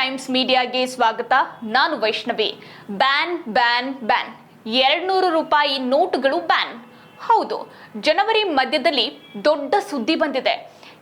ಮೀಡಿಯಾಗೆ ಸ್ವಾಗತ. ನಾನು Vaishnavi. Ban ban ban. ಎರಡ್ನೂರು ರೂಪಾಯಿ ನೋಟುಗಳು ಬ್ಯಾನ್. ಹೌದು, ಜನವರಿ ಮಧ್ಯದಲ್ಲಿ ದೊಡ್ಡ ಸುದ್ದಿ ಬಂದಿದೆ.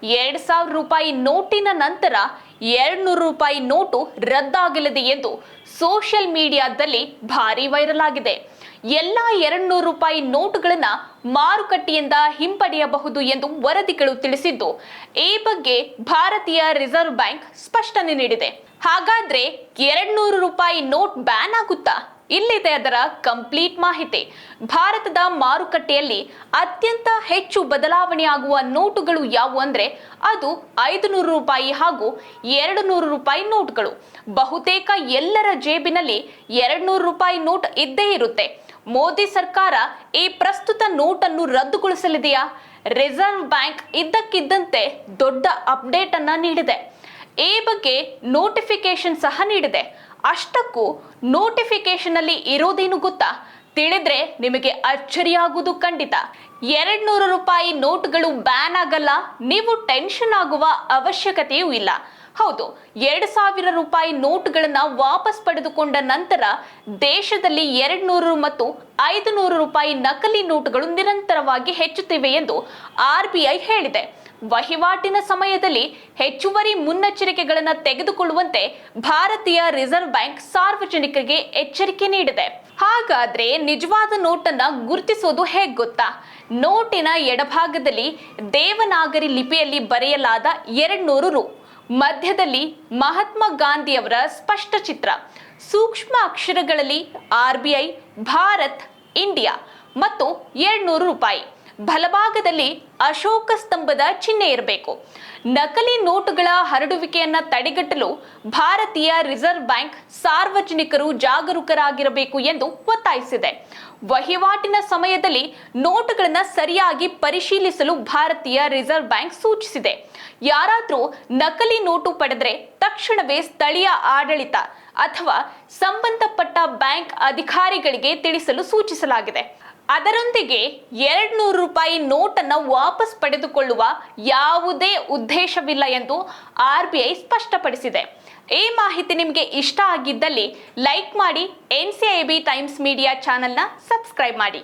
ಎರಡ್ ಸಾವಿರ ರೂಪಾಯಿ ನೋಟಿನ ನಂತರ ಎರಡ್ನೂರು ರೂಪಾಯಿ ನೋಟು ರದ್ದಾಗಲಿದೆ ಎಂದು ಸೋಷಿಯಲ್ ಮೀಡಿಯಾದಲ್ಲಿ ಭಾರಿ ವೈರಲ್ ಆಗಿದೆ. ಎಲ್ಲ ಎರಡ್ನೂರು ರೂಪಾಯಿ ನೋಟುಗಳನ್ನ ಮಾರುಕಟ್ಟೆಯಿಂದ ಹಿಂಪಡೆಯಬಹುದು ಎಂದು ವರದಿಗಳು ತಿಳಿಸಿದ್ದು. ಈ ಬಗ್ಗೆ ಭಾರತೀಯ ರಿಸರ್ವ್ ಬ್ಯಾಂಕ್ ಸ್ಪಷ್ಟನೆ ನೀಡಿದೆ. ಹಾಗಾದ್ರೆ ಎರಡ್ನೂರು ರೂಪಾಯಿ ನೋಟ್ ಬ್ಯಾನ್ ಆಗುತ್ತಾ? ಇಲ್ಲಿದೆ ಅದರ ಕಂಪ್ಲೀಟ್ ಮಾಹಿತಿ. ಭಾರತದ ಮಾರುಕಟ್ಟೆಯಲ್ಲಿ ಅತ್ಯಂತ ಹೆಚ್ಚು ಬದಲಾವಣೆ ಆಗುವ ನೋಟುಗಳು ಯಾವುವು ಅಂದ್ರೆ ಅದು ಐದು ನೂರು ರೂಪಾಯಿ ಹಾಗೂ ಎರಡು ನೂರು ರೂಪಾಯಿ ನೋಟ್ಗಳು. ಬಹುತೇಕ ಎಲ್ಲರ ಜೇಬಿನಲ್ಲಿ ಎರಡು ನೂರು ರೂಪಾಯಿ ನೋಟ್ ಇದ್ದೇ ಇರುತ್ತೆ. ಮೋದಿ ಸರ್ಕಾರ ಈ ಪ್ರಸ್ತುತ ನೋಟನ್ನು ರದ್ದುಗೊಳಿಸಲಿದೆಯಾ? ರಿಸರ್ವ್ ಬ್ಯಾಂಕ್ ಇದ್ದಕ್ಕಿದ್ದಂತೆ ದೊಡ್ಡ ಅಪ್ಡೇಟ್ ಅನ್ನ ನೀಡಿದೆ. ಈ ಬಗ್ಗೆ ನೋಟಿಫಿಕೇಶನ್ ಸಹ ನೀಡಿದೆ. ಅಷ್ಟಕ್ಕೂ ನೋಟಿಫಿಕೇಶನ್ ಅಲ್ಲಿ ಇರೋದೇನು ಗೊತ್ತಾ? ತಿಳಿದ್ರೆ ನಿಮಗೆ ಅಚ್ಚರಿಯಾಗುವುದು ಖಂಡಿತ. ಎರಡ್ ನೂರು ರೂಪಾಯಿ ನೋಟ್ಗಳು ಬ್ಯಾನ್ ಆಗಲ್ಲ, ನೀವು ಟೆನ್ಷನ್ ಆಗುವ ಅವಶ್ಯಕತೆಯೂ ಇಲ್ಲ. ಹೌದು, ಎರಡ್ ಸಾವಿರ ರೂಪಾಯಿ ನೋಟ್ಗಳನ್ನ ವಾಪಸ್ ಪಡೆದುಕೊಂಡ ನಂತರ ದೇಶದಲ್ಲಿ ಎರಡ್ ನೂರು ಮತ್ತು ಐದು ನೂರು ರೂಪಾಯಿ ನಕಲಿ ನೋಟ್ಗಳು ನಿರಂತರವಾಗಿ ಹೆಚ್ಚುತ್ತಿವೆ ಎಂದು ಆರ್ ಬಿ ಐ ಹೇಳಿದೆ. ವಹಿವಾಟಿನ ಸಮಯದಲ್ಲಿ ಹೆಚ್ಚುವರಿ ಮುನ್ನೆಚ್ಚರಿಕೆಗಳನ್ನು ತೆಗೆದುಕೊಳ್ಳುವಂತೆ ಭಾರತೀಯ ರಿಸರ್ವ್ ಬ್ಯಾಂಕ್ ಸಾರ್ವಜನಿಕರಿಗೆ ಎಚ್ಚರಿಕೆ ನೀಡಿದೆ. ಹಾಗಾದ್ರೆ ನಿಜವಾದ ನೋಟನ್ನ ಗುರುತಿಸೋದು ಹೇಗ್ ಗೊತ್ತಾ? ನೋಟಿನ ಎಡಭಾಗದಲ್ಲಿ ದೇವನಾಗರಿ ಲಿಪಿಯಲ್ಲಿ ಬರೆಯಲಾದ ಎರಡ್ನೂರು ರು. ಮಧ್ಯದಲ್ಲಿ ಮಹಾತ್ಮ ಗಾಂಧಿಯವರ ಸ್ಪಷ್ಟ ಚಿತ್ರ. ಸೂಕ್ಷ್ಮ ಅಕ್ಷರಗಳಲ್ಲಿ R B I, Bharat, India ಮತ್ತು ಎರಡ್ನೂರು ರೂಪಾಯಿ. ಬಲಭಾಗದಲ್ಲಿ ಅಶೋಕ ಸ್ತಂಭದ ಚಿಹ್ನೆ ಇರಬೇಕು. ನಕಲಿ ನೋಟುಗಳ ಹರಡುವಿಕೆಯನ್ನ ತಡೆಗಟ್ಟಲು ಭಾರತೀಯ ರಿಸರ್ವ್ ಬ್ಯಾಂಕ್ ಸಾರ್ವಜನಿಕರು ಜಾಗರೂಕರಾಗಿರಬೇಕು ಎಂದು ಒತ್ತಾಯಿಸಿದೆ. ವಹಿವಾಟಿನ ಸಮಯದಲ್ಲಿ ನೋಟುಗಳನ್ನು ಸರಿಯಾಗಿ ಪರಿಶೀಲಿಸಲು ಭಾರತೀಯ ರಿಸರ್ವ್ ಬ್ಯಾಂಕ್ ಸೂಚಿಸಿದೆ. ಯಾರಾದರೂ ನಕಲಿ ನೋಟು ಪಡೆದರೆ ತಕ್ಷಣವೇ ಸ್ಥಳೀಯ ಆಡಳಿತ ಅಥವಾ ಸಂಬಂಧಪಟ್ಟ ಬ್ಯಾಂಕ್ ಅಧಿಕಾರಿಗಳಿಗೆ ತಿಳಿಸಲು ಸೂಚಿಸಲಾಗಿದೆ. ಅದರೊಂದಿಗೆ ಎರಡ್ ನೂರು ರೂಪಾಯಿ ನೋಟನ್ನು ವಾಪಸ್ ಪಡೆದುಕೊಳ್ಳುವ ಯಾವುದೇ ಉದ್ದೇಶವಿಲ್ಲ ಎಂದು ಆರ್ ಬಿ ಐ ಸ್ಪಷ್ಟಪಡಿಸಿದೆ. ಈ ಮಾಹಿತಿ ನಿಮಗೆ ಇಷ್ಟ ಆಗಿದ್ದಲ್ಲಿ ಲೈಕ್ ಮಾಡಿ N C I B Times Media ಚಾನೆಲ್ನ ಸಬ್ಸ್ಕ್ರೈಬ್ ಮಾಡಿ.